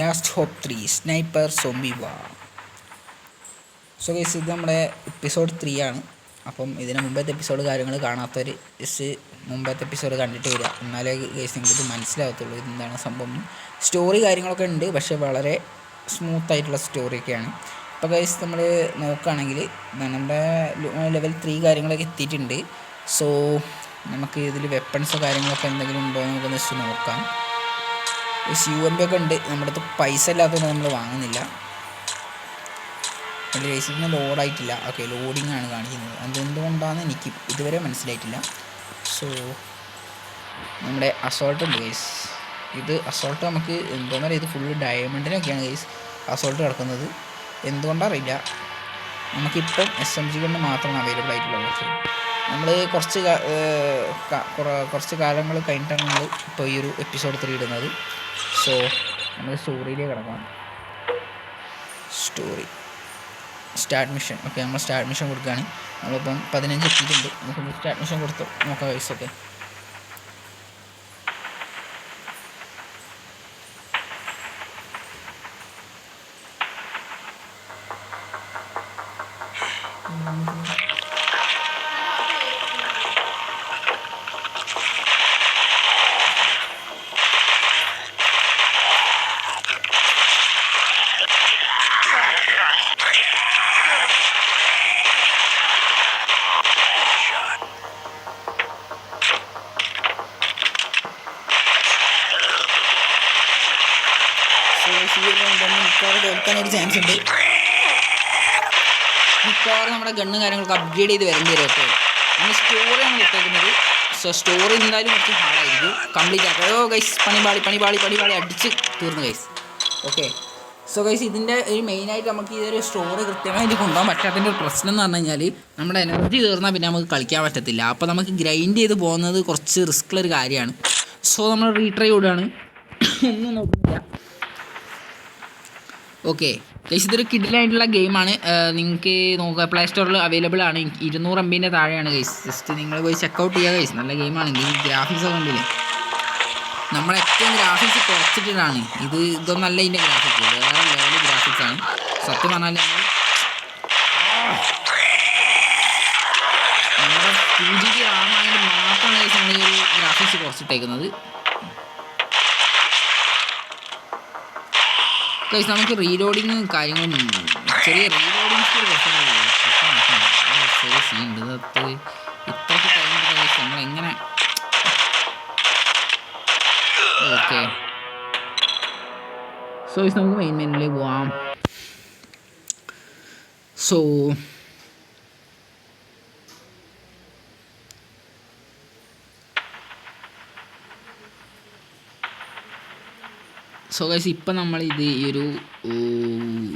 Last hope three sniper zombie വാ so guys ഇത് നമ്മുടെ എപ്പിസോഡ് ത്രീ ആണ്. അപ്പം ഇതിന് മുമ്പത്തെ എപ്പിസോഡ് കാര്യങ്ങൾ കാണാത്തവർ ജസ്റ്റ് മുമ്പത്തെ എപ്പിസോഡ് കണ്ടിട്ട് വരിക. എന്നാലേ ഗൈസ് നിങ്ങൾക്ക് ഇത് മനസ്സിലാകത്തുള്ളൂ ഇതെന്താണ് സംഭവം. സ്റ്റോറി കാര്യങ്ങളൊക്കെ ഉണ്ട് പക്ഷേ വളരെ സ്മൂത്ത് ആയിട്ടുള്ള സ്റ്റോറിയൊക്കെയാണ് അപ്പോൾ ഗൈസ് നമ്മൾ നോക്കുകയാണെങ്കിൽ നമ്മുടെ ലെവൽ ത്രീ കാര്യങ്ങളൊക്കെ എത്തിയിട്ടുണ്ട്. സോ നമുക്ക് ഇതിൽ വെപ്പൺസോ കാര്യങ്ങളൊക്കെ എന്തെങ്കിലും ഉണ്ടോ എന്ന് നമുക്ക് ജസ്റ്റ് നോക്കാം. യു എം പി ഒക്കെ ഉണ്ട്. നമ്മുടെ അടുത്ത് പൈസ ഇല്ലാത്തതുകൊണ്ട് നമ്മൾ വാങ്ങുന്നില്ല. എന്റെ ലൈസൻസിന് ലോഡായിട്ടില്ല. ഓക്കെ ലോഡിംഗ് ആണ് കാണിക്കുന്നത്. അതെന്തുകൊണ്ടാണെന്ന് എനിക്ക് ഇതുവരെ മനസ്സിലായിട്ടില്ല. സോ നമ്മുടെ അസോൾട്ട് ഉണ്ട് ഗൈസ് ഇത് അസോൾട്ട് നമുക്ക് എന്തോന്നറിയാം ഇത് ഫുള്ള് ഡയമണ്ടിനൊക്കെയാണ് ഗൈസ് അസോൾട്ട് കിടക്കുന്നത് എന്തുകൊണ്ടറിയില്ല നമുക്കിപ്പം എസ് എം ജി കൊണ്ട് മാത്രമാണ് അവൈലബിൾ ആയിട്ടുള്ളത് നമ്മൾ കുറച്ച് കുറച്ച് കാലങ്ങൾ കഴിഞ്ഞിട്ടാണ് നമ്മൾ ഇപ്പോൾ ഈ ഒരു എപ്പിസോഡ് ത്രീ ഇടുന്നത്. സോ നമ്മൾ സ്റ്റോറിയിലേക്ക് കിടക്കാം. സ്റ്റോറി സ്റ്റാർട്ട് മിഷൻ ഓക്കെ നമ്മൾ സ്റ്റാർട്ട് മിഷൻ കൊടുക്കുകയാണ് നമ്മളിപ്പം പതിനഞ്ച് എത്തിയിട്ടുണ്ട്. നമുക്ക് സ്റ്റാർട്ട് മിഷൻ കൊടുത്തു. നോക്കാം പൈസ ചാൻസ് ഉണ്ട് മിക്കവാറും നമ്മുടെ ഗണ്ണ് കാര്യങ്ങളൊക്കെ അപ്ഗ്രേഡ് ചെയ്ത് വരേണ്ടി വരും സ്റ്റോറി നമ്മൾ സ്റ്റോറിയാണ് സോ സ്റ്റോറി എന്തായാലും കുറച്ച് ഹാർഡായിരിക്കും കംപ്ലീറ്റ് ആക്കാം. ഓ ഗൈസ് പണിപാളി പണിപാളി പണിപാളി അടിച്ച് തീർന്നു ഗൈസ് ഓക്കെ സോ ഗൈസ് ഇതിന്റെ ഒരു മെയിനായിട്ട് നമുക്ക് ഇതൊരു സ്റ്റോറി കൃത്യമായിട്ട് കൊണ്ടുപോകാൻ പറ്റാത്തതിന്റെ ഒരു പ്രശ്നം എന്ന് പറഞ്ഞു കഴിഞ്ഞാൽ നമ്മുടെ എനർജി തീർന്നാൽ പിന്നെ നമുക്ക് കളിക്കാൻ പറ്റത്തില്ല. അപ്പോൾ നമുക്ക് ഗ്രൈൻഡ് ചെയ്ത് പോകുന്നത് കുറച്ച് റിസ്ക്കുള്ളൊരു കാര്യമാണ്. സോ നമ്മൾ റീട്രൈ വിടുകയാണ് ഒന്നും നോക്കുന്നില്ല. ഓക്കെ. ഗൈസ് ഇതൊരു കിഡിലായിട്ടുള്ള ഗെയിമാണ്. നിങ്ങൾക്ക് നോക്കുക. പ്ലേ സ്റ്റോറിൽ അവൈലബിൾ ആണ്. ഇരുന്നൂറ് എം ബിന്റെ താഴെയാണ് ഗൈസ് ജസ്റ്റ് നിങ്ങൾ പോയി ചെക്കൗട്ട് ചെയ്യുക ഗൈസ് നല്ല ഗെയിമാണ്. ഈ ഗ്രാഫിക്സ് ഒക്കെ ഉണ്ടല്ലേ? നമ്മൾ ഏറ്റവും ഗ്രാഫിക്സ് കുറച്ചിട്ടാണ് ഇത് ഇതൊന്നല്ല ഇതിന്റെ ഗ്രാഫിക്സ് വേറെ ലെവൽ ഗ്രാഫിക്സ് ആണ്. സത്യം പറഞ്ഞാൽ നമ്മുടെ ടു ജി ബി റാം ആയതുകൊണ്ട് മാത്രമാണ് ഗൈസ് ഈ ഒരു ഗ്രാഫിക്സ് കുറച്ചിട്ടേക്കുന്നത്. ഗൈസ് നമുക്ക് റീലോഡിങ് കാര്യങ്ങളും ചെറിയ റീലോഡിങ് ചെറിയ സീൻ ഉണ്ട്. ഇത്രയ്ക്ക് ടൈം നമ്മൾ എങ്ങനെ ഓക്കെ സോ നമുക്ക് മെയിൻ മെയിനിലേക്ക് പോവാം. സോ സോ ഗൈസ് ഇപ്പം നമ്മൾ ഇത് ഈ ഒരു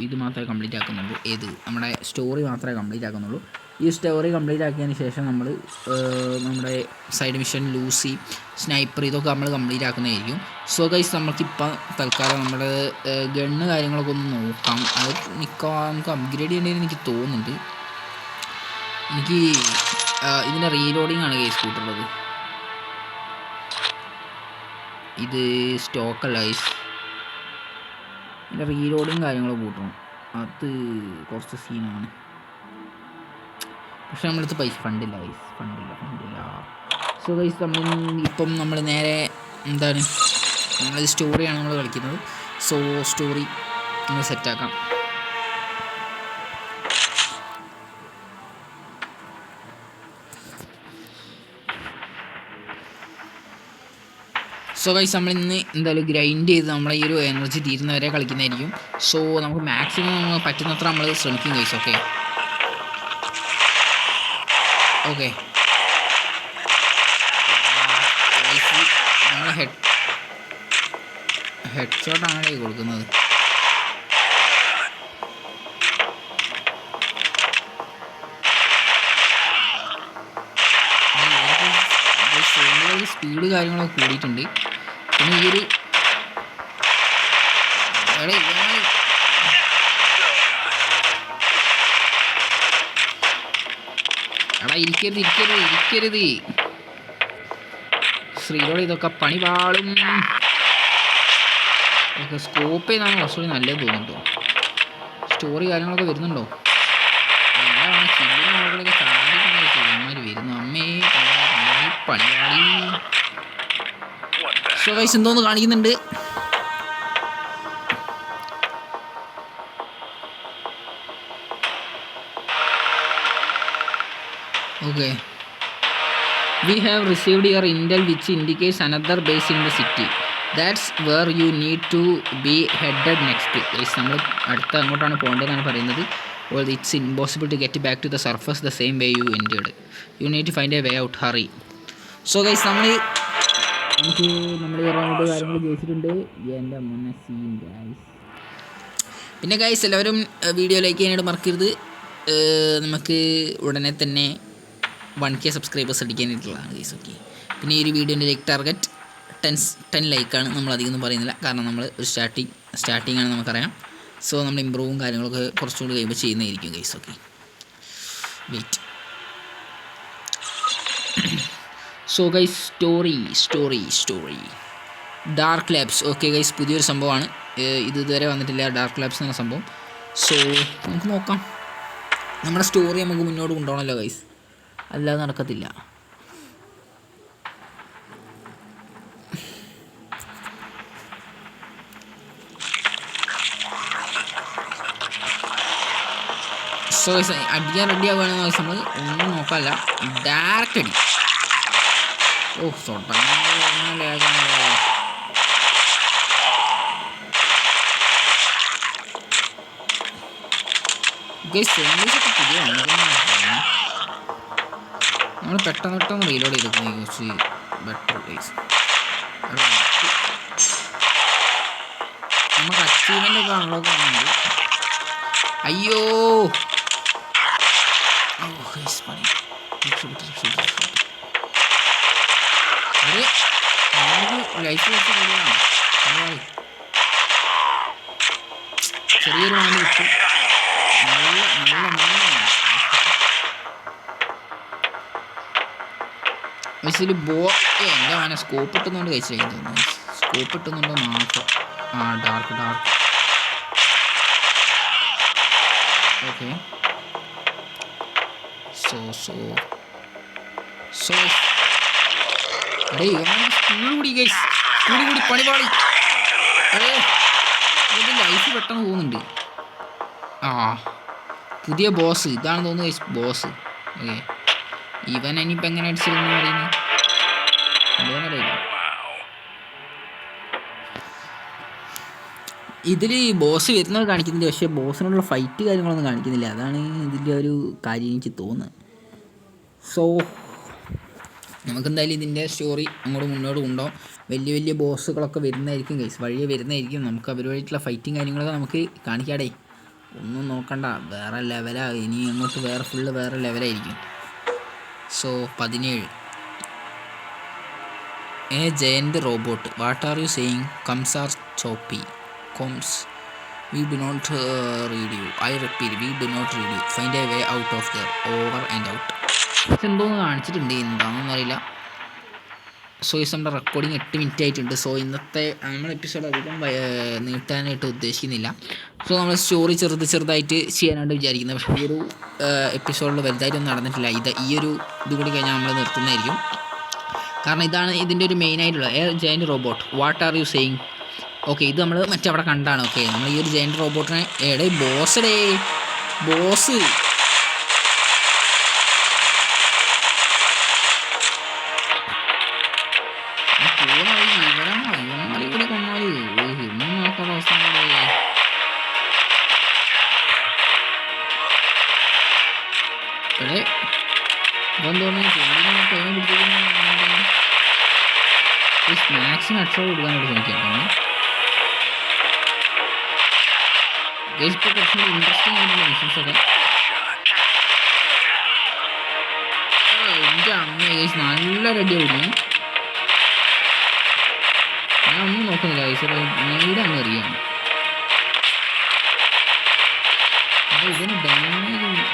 ഇത് മാത്രമേ കംപ്ലീറ്റ് ആക്കുന്നുള്ളൂ. ഏത്? നമ്മുടെ സ്റ്റോറി മാത്രമേ കംപ്ലീറ്റ് ആക്കുന്നുള്ളൂ. ഈ സ്റ്റോറി കംപ്ലീറ്റ് ആക്കിയതിന് ശേഷം നമ്മൾ നമ്മുടെ സൈഡ് മിഷൻ ലൂസി സ്നൈപ്പർ ഇതൊക്കെ നമ്മൾ കംപ്ലീറ്റ് ആക്കുന്നതായിരിക്കും. സോ ഗൈസ് നമുക്കിപ്പം തൽക്കാലം നമ്മുടെ ഗണ്ണ് കാര്യങ്ങളൊക്കെ ഒന്ന് നോക്കാം. അത് മിക്കവാറും നമുക്ക് അപ്ഗ്രേഡ് ചെയ്യേണ്ടതെന്ന് എനിക്ക് തോന്നുന്നുണ്ട്. എനിക്ക് ഇതിന്റെ റീലോഡിംഗ് ആണ് ഗൈസ് കൂട്ടുള്ളത്. ഇത് സ്റ്റോക്കല്ല ഗൈസ് ഇതിന്റെ റീലോഡും കാര്യങ്ങളും കൂട്ടണം. അത് കുറച്ച് സീനാണ് പക്ഷെ നമ്മളടുത്ത് പൈസ ഫണ്ടില്ല പൈസ ഫണ്ടില്ല ഫണ്ടില്ല സോ ഗൈസ് നമ്മൾ ഇപ്പം നമ്മൾ നേരെ എന്താണ് നമ്മൾ സ്റ്റോറിയാണ് നമ്മൾ കളിക്കുന്നത്. സോ സ്റ്റോറി നമ്മൾ സെറ്റാക്കാം സോ ഗൈസ് നമ്മൾ ഇന്ന് എന്തായാലും ഗ്രൈൻഡ് ചെയ്ത് നമ്മളെ ഈ ഒരു എനർജി തീരുന്നവരെ കളിക്കുന്നതായിരിക്കും. സോ നമുക്ക് മാക്സിമം പറ്റുന്നത്ര നമ്മൾ ശ്രമിക്കും ഗൈസ് ഓക്കെ ഓക്കെ നമ്മൾ ഹെഡ് ഹെഡ് ഷോട്ടാണ് കൊടുക്കുന്നത്. സ്പീഡ് കാര്യങ്ങളൊക്കെ കൂടിയിട്ടുണ്ട്. പിന്നെ ഈ എടാ ഇരിക്കരുത് ഇരിക്കരുത് ഇരിക്കരുത്. ശ്രീരോട് ഇതൊക്കെ പണി പാളും. നമുക്ക് സ്കോപ്പ് ചെയ്താണ്? കുറച്ചുകൂടി നല്ലത് തോന്നുന്നുണ്ടോ? സ്റ്റോറി കാര്യങ്ങളൊക്കെ വരുന്നുണ്ടോ? എന്താണ് ചില്ലിന് മുകളിലൊക്കെ ചാടിക്കുന്ന വരുന്നു. അമ്മേ പണിയാളി പണിയാളി സോ ഗൈസ് എന്തോന്ന് കാണിക്കുന്നുണ്ട്. Okay we have received your intel which indicates another base in the city that's where you need to be headed next guys നമ്മൾ അടുത്ത അങ്ങോട്ടാണ് പോകേണ്ടതെന്നാണ് പറയുന്നത്. All it's impossible to get back to the surface the same way you entered you need to find a way out hurry so guys നമ്മൾ നമുക്ക് നമ്മൾ round കാര്യങ്ങൾ ജയിച്ചിട്ടുണ്ട് എന്റെ മുന്നേ സീൻ ഗൈസ് പിന്നെ ഗൈസ് എല്ലാവരും വീഡിയോ ലൈക്ക് ചെയ്യാനായിട്ട് മറക്കരുത്. നമുക്ക് ഉടനെ തന്നെ വൺ കെ സബ്സ്ക്രൈബേഴ്സ് അടിക്കാനായിട്ടുള്ളതാണ് ഗൈസ് ഓക്കെ പിന്നെ ഈ ഒരു വീഡിയോന്റെ ലൈക്ക് ടാർഗറ്റ് ടെൻസ് ടെൻ ലൈക്കാണ് നമ്മൾ അധികം ഒന്നും പറയുന്നില്ല. കാരണം നമ്മൾ ഒരു സ്റ്റാർട്ടിങ് സ്റ്റാർട്ടിംഗ് ആണ് നമുക്കറിയാം. സോ നമ്മൾ ഇമ്പ്രൂവും കാര്യങ്ങളൊക്കെ കുറച്ചുകൂടി കഴിയുമ്പോൾ ചെയ്യുന്നതായിരിക്കും guys okay wait so guys story story story dark labs okay guys പുതിയൊരു സംഭവമാണ്. ഇത് ഇതുവരെ വന്നിട്ടില്ല ഡാർക്ക് ലാബ്സ് എന്ന സംഭവം. സോ നമുക്ക് നോക്കാം. നമ്മുടെ സ്റ്റോറി നമുക്ക് മുന്നോട്ട് കൊണ്ടുപോകണമല്ലോ ഗൈസ് അല്ലാതെ നടക്കത്തില്ല. സോ അടിക്കാൻ റെഡി ആവുകയാണെന്ന് ഗൈസ് നമ്മൾ ഒന്നും നോക്കാമല്ല ഡയറക്റ്റ് അടി. ഓ സെന്റീസൊക്കെ പുതിയ നമ്മൾ പെട്ടെന്ന് പെട്ടെന്ന് റീലോഡ് ചെയ്തേക്കുന്നത് കുറച്ച് ബെറ്റർ ഗൈസ് നമുക്ക് അച്ചീവ്മെന്റ് ഒക്കെ അൺലോക്ക് അയ്യോ! ഓ പണി. ഒരു നമുക്ക് ലൈഫ് വെച്ച് കൂടുതലാണ് പണിയായി ചെറിയൊരു നല്ല നല്ല നല്ല മിസ്സിൽ ബോ എന്റെ മോനെ സ്കോപ്പ് ഇട്ടുന്നതുകൊണ്ട് കഴിച്ചില്ല തോന്നുന്നു സ്കോപ്പ് ഇട്ടുന്നുണ്ടോ മാത്രം. ആ dark dark okay so so so കൂടി ഗൈസ് കൂടി കൂടി പണിപാളി അടേ ഇത് ലൈഫ് പെട്ടെന്ന് പോകുന്നുണ്ട്. ആ പുതിയ ബോസ് ഇതാണ് തോന്നുന്നു ഗൈസ് ബോസ് ഓക്കെ. ഇവൻ ഇനിയിപ്പോൾ എങ്ങനെ അടിച്ചിരുന്നു പറയുന്നത് ഇതിൽ ബോസ് വരുന്നത് കാണിക്കുന്നില്ല പക്ഷേ ബോസിനോടുള്ള ഫൈറ്റ് കാര്യങ്ങളൊന്നും കാണിക്കുന്നില്ല. അതാണ് ഇതിന്റെ ഒരു കാര്യം എനിക്ക് തോന്നുന്നത്. സോ നമുക്കെന്തായാലും ഇതിന്റെ സ്റ്റോറി അങ്ങോട്ട് മുന്നോട്ട് കൊണ്ടുപോകും. വലിയ വലിയ ബോസുകളൊക്കെ വരുന്നതായിരിക്കും ഗൈസ് വഴിയെ വരുന്നതായിരിക്കും. നമുക്ക് അവരുമായിട്ടുള്ള ഫൈറ്റും കാര്യങ്ങളൊക്കെ നമുക്ക് കാണിക്കാടേ. ഒന്നും നോക്കണ്ട. വേറെ ലെവലാണ് ഇനി അങ്ങോട്ട് വേറെ ഫുള്ള് വേറെ ലെവലായിരിക്കും സോ പതിനേഴ്. A giant robot what are you saying comms are choppy comms we do not read you I repeat we do not read you find a way out of there over and out എന്തോന്ന് കാണിച്ചിട്ടുണ്ട് എന്താണെന്നൊന്നും അറിയില്ല. So ഈ നമ്മുടെ recording എട്ട് minute ആയിട്ടുണ്ട്. So ഇന്നത്തെ നമ്മൾ എപ്പിസോഡ് അധികം നീട്ടാനായിട്ട് ഉദ്ദേശിക്കുന്നില്ല. സോ നമ്മൾ സ്റ്റോറി ചെറുത് ചെറുതായിട്ട് ചെയ്യാനായിട്ട് വിചാരിക്കുന്നത്. പക്ഷേ ഈ ഒരു എപ്പിസോഡിൽ വലുതായിട്ടൊന്നും നടന്നിട്ടില്ല. ഇത് ഈ ഒരു ഇത് കൂടി കഴിഞ്ഞാൽ നമ്മൾ നിർത്തുന്നതായിരിക്കും. കാരണം ഇതാണ് ഇതിന്റെ ഒരു മെയിൻ ആയിട്ടുള്ള a giant robot what are you saying okay ഇത് നമ്മൾ മറ്റവിടെ കണ്ടാണ്. ഓക്കെ നമ്മൾ ഈ ഒരു ജയന്റ് റോബോട്ടിനെ എടേ ഡേ ബോസ് ഇപ്പോൾ കുറച്ചും കൂടി ഇൻട്രസ്റ്റിംഗ് ആയിട്ടുള്ള മിഷൻസൊക്കെ എന്റെ അമ്മ ഗൈസ് നല്ല ആവുന്നു ഞാൻ ഒന്നും നോക്കുന്നില്ല ഗൈസ് നേരെ അങ്ങ് അറിയാം അപ്പോൾ ഇതിന് ഡാമേജ്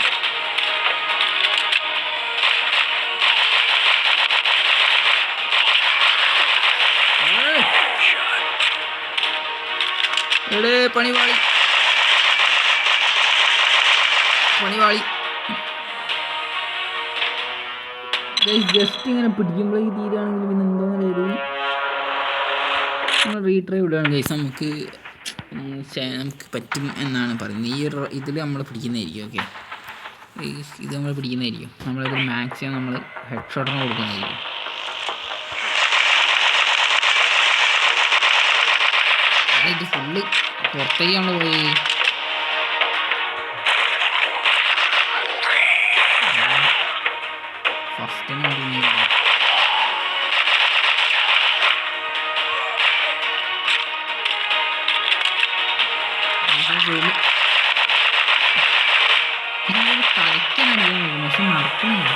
എടേ പണിവാളി പണിവാളി ജസ്റ്റ് ഇങ്ങനെ പിടിക്കുമ്പോഴേക്ക് തീരുകയാണെങ്കിൽ പിന്നെ എന്തോന്ന് നമ്മൾ റീട്രൈ വിടുകയാണ് ഗൈസ് നമുക്ക് നമുക്ക് പറ്റും എന്നാണ് പറയുന്നത്. ഈ ഒരു ഇതിൽ നമ്മൾ പിടിക്കുന്നതായിരിക്കും ഓക്കെ ഇത് നമ്മൾ പിടിക്കുന്നതായിരിക്കും. നമ്മളിത് മാക്സിമം നമ്മൾ ഹെഡ് ഷോട്ടിന് കൊടുക്കുന്നതായിരിക്കും. ഇത് ഫുള്ള് പുറത്തേക്ക് നമ്മൾ പോയി ഫസ്റ്റ് കളിക്കാനറിയാൻ പക്ഷെ നടക്കുന്നില്ല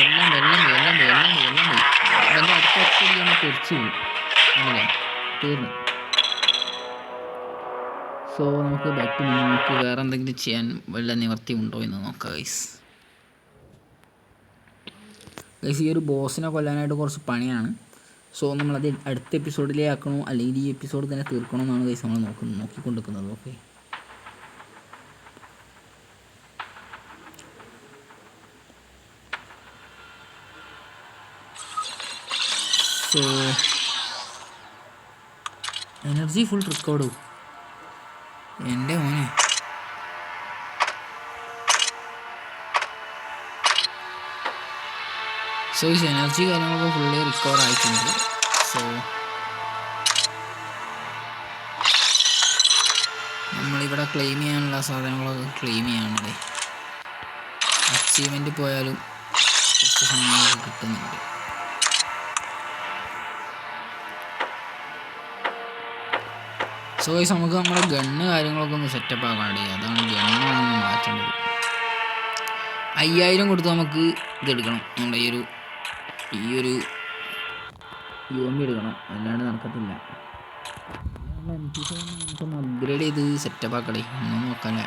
എല്ലാം പോയി, എല്ലാം എല്ലാം പോയി. അവന്റെ അടുത്ത ഒറ്റയടി നമ്മൾ തെറിച്ച് പോയി അങ്ങനെ തീർന്നു സോ നമുക്ക് ബാക്ക് ടു നമുക്ക് വേറെ എന്തെങ്കിലും ചെയ്യാൻ വല്ല നിവർത്തി ഉണ്ടോ എന്ന് നോക്കാം ഗൈസ് ഗൈസ് ഈ ഒരു ബോസിനെ കൊല്ലാനായിട്ട് കുറച്ച് പണിയാണ്. സോ നമ്മളത് അടുത്ത എപ്പിസോഡിലേ ആക്കണോ? അല്ലെങ്കിൽ ഈ എപ്പിസോഡ് തന്നെ തീർക്കണോ എന്നാണ് ഗൈസ് നമ്മൾ നോക്കുന്നത് നോക്കിക്കൊണ്ടിരിക്കുന്നത്. Okay so energy full record എന്റെ മോനെ. സോ ഈ എനർജി കാര്യങ്ങളൊക്കെ ഫുള്ളി റിക്കവർ ആയിട്ടുണ്ട്. സോ നമ്മളിവിടെ ക്ലെയിം ചെയ്യാനുള്ള സാധനങ്ങളൊക്കെ ക്ലെയിം ചെയ്യാനുണ്ട്. അച്ചീവ്മെന്റ് പോയാലും കിട്ടുന്നുണ്ട്. സോ ഈ നമുക്ക് നമ്മുടെ ഗണ്ണ് കാര്യങ്ങളൊക്കെ ഒന്ന് സെറ്റപ്പ് ആക്കാണ്ട്. അതാണ് ഗണ്ണാണ് മാറ്റേണ്ടത്. അയ്യായിരം കൊടുത്ത് നമുക്ക് ഇതെടുക്കണം നമ്മുടെ ഈ ഒരു ഈ ഒരു യു എടുക്കണം. അല്ലാണ്ട് നടക്കത്തില്ല. അപ്ഗ്രേഡ് ചെയ്ത് സെറ്റപ്പ് ആക്കടേ ഒന്നും നോക്കാനേ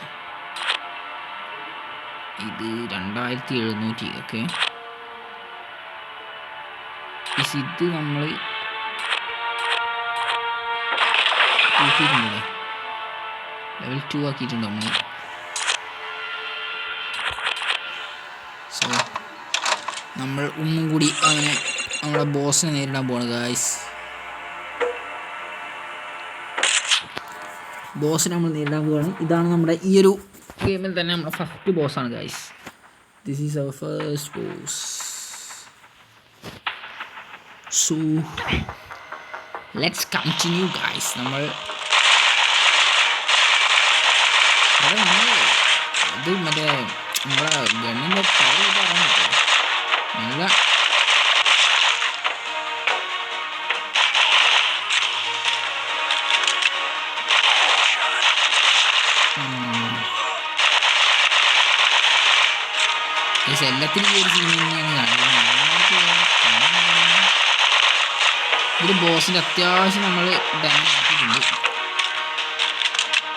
ഇത് രണ്ടായിരത്തി എഴുന്നൂറ്റി ഓക്കെ ഇത് നമ്മൾ ലെവൽ ടു ആക്കിയിട്ടുണ്ട് നമ്മൾ സോ നമ്മൾ ഒന്നും കൂടി അവനെ നമ്മുടെ ബോസിനെ നേരിടാൻ പോവാണ് ഗായ്സ് ബോസിനെ നമ്മൾ നേരിടാൻ പോവാണ്. ഇതാണ് നമ്മുടെ ഈ ഒരു ഗെയിമിൽ തന്നെ നമ്മുടെ first ബോസാണ് guys this is our first boss so let's continue guys നമ്മൾ അവിടെ നമ്മൾ ഇത് മറ്റേ നമ്മളെ ഗണ്ണിന്റെ പവർ പറയാൻ പറ്റുമോ നല്ല എല്ലാത്തിനും ഈ അത്യാവശ്യം നമ്മൾ ഡാമേജ് ആക്കിയിട്ടുണ്ട്.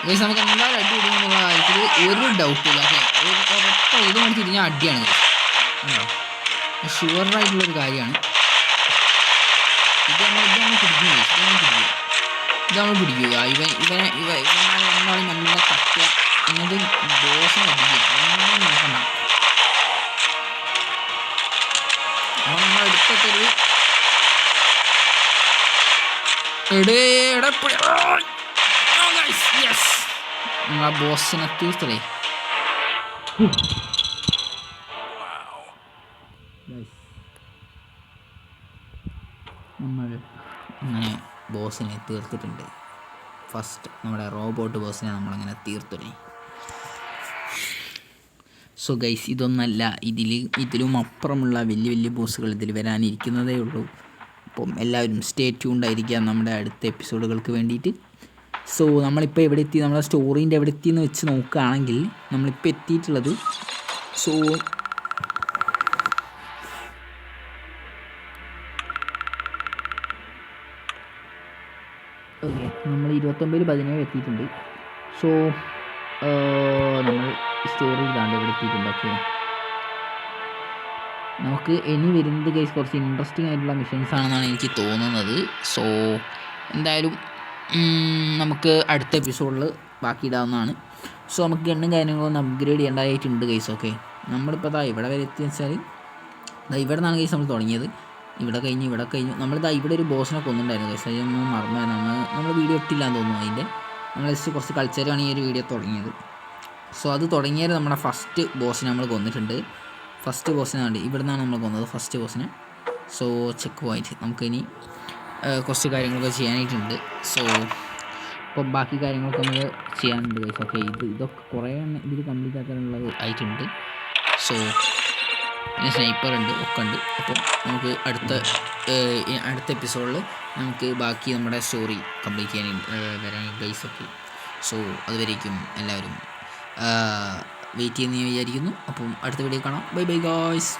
ഗൈസ് നമുക്ക് എന്തായാലും അടി ഇടും എന്നുള്ള കാര്യത്തിൽ ഒരു ഡൗട്ടില്ല ഓക്കെ ഒരു ഒരൊറ്റ ഇത് കൊണ്ട് തിരിഞ്ഞാൽ അടിയാണ് ഷുവറായിട്ടുള്ളൊരു കാര്യമാണ്. ഇത് നമ്മൾ ഇത് നമ്മൾ പിടിക്കും ഇത് നമ്മൾ പിടിക്കും. പിടിക്കുക ഇവ ഇവനെ ഇവ ഇവന്മാരെ നല്ല തട്ടുക എന്നിട്ട് ദോഷം അടിക്കുക. ഒന്നും എടേ എടാ യെസ് നമ്മളെ ബോസിനെ തീർത്തലേ നമ്മൾ അങ്ങനെ ബോസിനെ തീർത്തിട്ടുണ്ട്. ഫസ്റ്റ് നമ്മുടെ റോബോട്ട് ബോസിനെ നമ്മളങ്ങനെ തീർത്തലേ സോ ഗൈസ് ഇതൊന്നല്ല. ഇതിൽ ഇതിലും അപ്പുറമുള്ള വലിയ വലിയ ബോസുകൾ ഇതിൽ വരാനിരിക്കുന്നതേ ഉള്ളൂ. അപ്പം എല്ലാവരും സ്റ്റേ ട്യൂണ്ടായിരിക്കുക നമ്മുടെ അടുത്ത എപ്പിസോഡുകൾക്ക് വേണ്ടിയിട്ട്. സോ നമ്മളിപ്പോൾ എവിടെ എത്തി നമ്മുടെ സ്റ്റോറീന്റെ എവിടെ എത്തി എന്ന് വെച്ച് നോക്കുകയാണെങ്കിൽ നമ്മളിപ്പോൾ എത്തിയിട്ടുള്ളത് സോ ഓക്കെ നമ്മൾ ഇരുപത്തൊമ്പതിൽ പതിനേഴ് എത്തിയിട്ടുണ്ട്. സോ നമ്മൾ സ്റ്റോറി ഇതാണ്ട് ഇവിടെ എത്തിയിട്ടുണ്ട്. ഓക്കെ നമുക്ക് ഇനി വരുന്നത് കേസ് കുറച്ച് ഇൻട്രസ്റ്റിംഗ് ആയിട്ടുള്ള മിഷൻസ് ആണെന്നാണ് എനിക്ക് തോന്നുന്നത്. സോ എന്തായാലും നമുക്ക് അടുത്ത എപ്പിസോഡിൽ ബാക്കി ഇടാവുന്നതാണ് സോ നമുക്ക് ഗണ്ണും കാര്യങ്ങളൊന്നും അപ്ഗ്രേഡ് ചെയ്യേണ്ടതായിട്ടുണ്ട് കേസ് ഓക്കെ നമ്മളിപ്പോൾ ദാ ഇവിടെ വരെ എത്തിയെന്ന് വെച്ചാൽ ദാ ഇവിടെ നിന്നാണ് കേസ് നമ്മൾ തുടങ്ങിയത്. ഇവിടെ കഴിഞ്ഞ് ഇവിടെ കഴിഞ്ഞു. നമ്മൾ ദാ ഇവിടെ ഒരു ബോസിനെ കൊന്നുണ്ടായിരുന്നു കേസ് അതൊന്നും മറന്നു നമ്മൾ നമ്മൾ വീഡിയോ ഇട്ടില്ല എന്ന് തോന്നുന്നു അതിന്റെ നമ്മൾ ജസ്റ്റ് കുറച്ച് കളിച്ചാലാണ് ഈ ഒരു വീഡിയോ തുടങ്ങിയത്. സോ അത് തുടങ്ങിയത് നമ്മുടെ ഫസ്റ്റ് ബോസിനെ നമ്മൾ കൊന്നിട്ടുണ്ട്. ഫസ്റ്റ് ബോസിനാണ് ഇവിടെ നിന്നാണ് നമ്മൾ കൊന്നത് ഫസ്റ്റ് ബോസിനെ സോ ചെക്ക് പോയിന്റ് നമുക്കിനി കുറച്ച് കാര്യങ്ങളൊക്കെ ചെയ്യാനായിട്ടുണ്ട്. സോ ഇപ്പോൾ ബാക്കി കാര്യങ്ങളൊക്കെ നമ്മൾ ചെയ്യാനുണ്ട് ഗൈസ് ഓക്കെ ഇത് ഇതൊക്കെ കുറേ എണ്ണം ഇതിൽ കംപ്ലീറ്റ് ആക്കാനുള്ളത് ആയിട്ടുണ്ട്. സോ പിന്നെ സ്നൈപ്പർ ഉണ്ട് ഒക്കെ ഉണ്ട്. അപ്പം നമുക്ക് അടുത്ത അടുത്ത എപ്പിസോഡിൽ നമുക്ക് ബാക്കി നമ്മുടെ സ്റ്റോറി കംപ്ലീറ്റ് ചെയ്യാൻ വരാൻ ഗൈസ് ഒക്കെ സോ അതുവരേക്കും എല്ലാവരും വെയിറ്റ് ചെയ്യുന്ന വിചാരിക്കുന്നു. അപ്പം അടുത്ത വീഡിയോ കാണാം. Bye bye guys